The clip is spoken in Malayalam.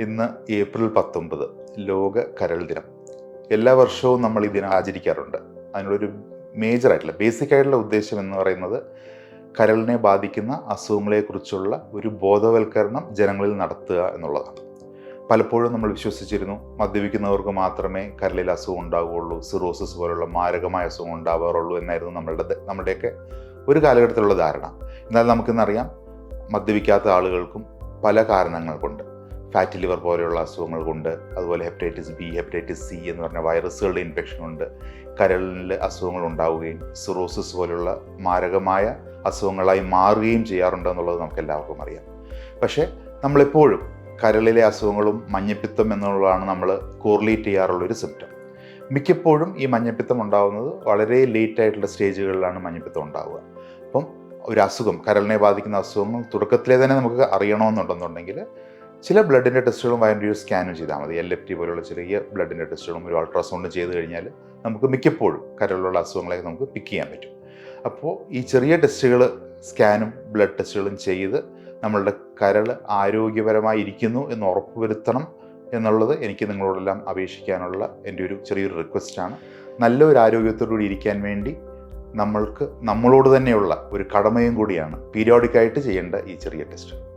ഇന്ന് ഏപ്രിൽ പത്തൊമ്പത് ലോക കരൾ ദിനം. എല്ലാ വർഷവും നമ്മൾ ഈ ദിനം ആചരിക്കാറുണ്ട്. അതിനുള്ളൊരു മേജർ ആയിട്ടുള്ള ബേസിക് ആയിട്ടുള്ള ഉദ്ദേശം എന്ന് പറയുന്നത് കരളിനെ ബാധിക്കുന്ന അസുഖങ്ങളെക്കുറിച്ചുള്ള ഒരു ബോധവൽക്കരണം ജനങ്ങളിൽ നടത്തുക എന്നുള്ളതാണ്. പലപ്പോഴും നമ്മൾ വിശ്വസിച്ചിരുന്നു മദ്യപിക്കുന്നവർക്ക് മാത്രമേ കരളിൽ അസുഖം ഉണ്ടാവുകയുള്ളൂ സിറോസിസ് പോലുള്ള മാരകമായ അസുഖം ഉണ്ടാവാറുള്ളൂ എന്നായിരുന്നു നമ്മളുടെ നമ്മുടെയൊക്കെ ഒരു കാലഘട്ടത്തിലുള്ള ധാരണ. എന്നാൽ നമുക്കിന്നറിയാം മദ്യപിക്കാത്ത ആളുകൾക്കും പല കാരണങ്ങൾ കൊണ്ട്. ഫാറ്റി ലിവർ പോലെയുള്ള അസുഖങ്ങൾ കൊണ്ട് അതുപോലെ ഹെപ്പറ്റൈറ്റിസ് ബി ഹെപ്പറ്റൈറ്റിസ് സി എന്ന് പറഞ്ഞ വൈറസുകളുടെ ഇൻഫെക്ഷൻ കൊണ്ട് കരളിൽ അസുഖങ്ങൾ ഉണ്ടാവുകയും സിറോസിസ് പോലുള്ള മാരകമായ അസുഖങ്ങളായി മാറുകയും ചെയ്യാറുണ്ട് എന്നുള്ളത് നമുക്ക് എല്ലാവർക്കും അറിയാം. പക്ഷേ നമ്മളെപ്പോഴും കരളിലെ അസുഖങ്ങളും മഞ്ഞപ്പിത്തം എന്നുള്ളതാണ് നമ്മൾ കോറിലേറ്റ് ചെയ്യാറുള്ളൊരു സിംറ്റം മിക്കപ്പോഴും ഈ മഞ്ഞപ്പിത്തം ഉണ്ടാകുന്നത് വളരെ ലേറ്റ് ആയിട്ടുള്ള സ്റ്റേജുകളിലാണ് മഞ്ഞപ്പിത്തം ഉണ്ടാവുക. അപ്പം ഒരു അസുഖം കരളിനെ ബാധിക്കുന്ന അസുഖങ്ങൾ തുടക്കത്തിലേ തന്നെ നമുക്ക് അറിയണമെന്നുണ്ടെന്നുണ്ടെങ്കിൽ ചില ബ്ലഡിന്റെ ടെസ്റ്റുകളും വയറിന്റെ ഒരു സ്കാനും ചെയ്താൽ മതി. എൽ എഫ് ടി പോലുള്ള ചെറിയ ബ്ലഡിന്റെ ടെസ്റ്റുകളും ഒരു അൾട്രാസൗണ്ടും ചെയ്ത് കഴിഞ്ഞാൽ നമുക്ക് മിക്കപ്പോഴും കരളിലുള്ള അസുഖങ്ങളൊക്കെ നമുക്ക് പിക്ക് ചെയ്യാൻ പറ്റും. അപ്പോൾ ഈ ചെറിയ ടെസ്റ്റുകൾ സ്കാനും ബ്ലഡ് ടെസ്റ്റുകളും ചെയ്ത് നമ്മളുടെ കരൾ ആരോഗ്യപരമായി ഇരിക്കുന്നു എന്ന് ഉറപ്പുവരുത്തണം എന്നുള്ളത് എനിക്ക് നിങ്ങളോടെല്ലാം അപേക്ഷിക്കാനുള്ള എന്റെ ഒരു ചെറിയൊരു റിക്വസ്റ്റാണ് നല്ലൊരു ആരോഗ്യത്തോടുകൂടി ഇരിക്കാൻ വേണ്ടി നമ്മൾക്ക് നമ്മളോട് തന്നെയുള്ള ഒരു കടമയും കൂടിയാണ് പീരിയോഡിക്കായിട്ട് ചെയ്യേണ്ട ഈ ചെറിയ ടെസ്റ്റ്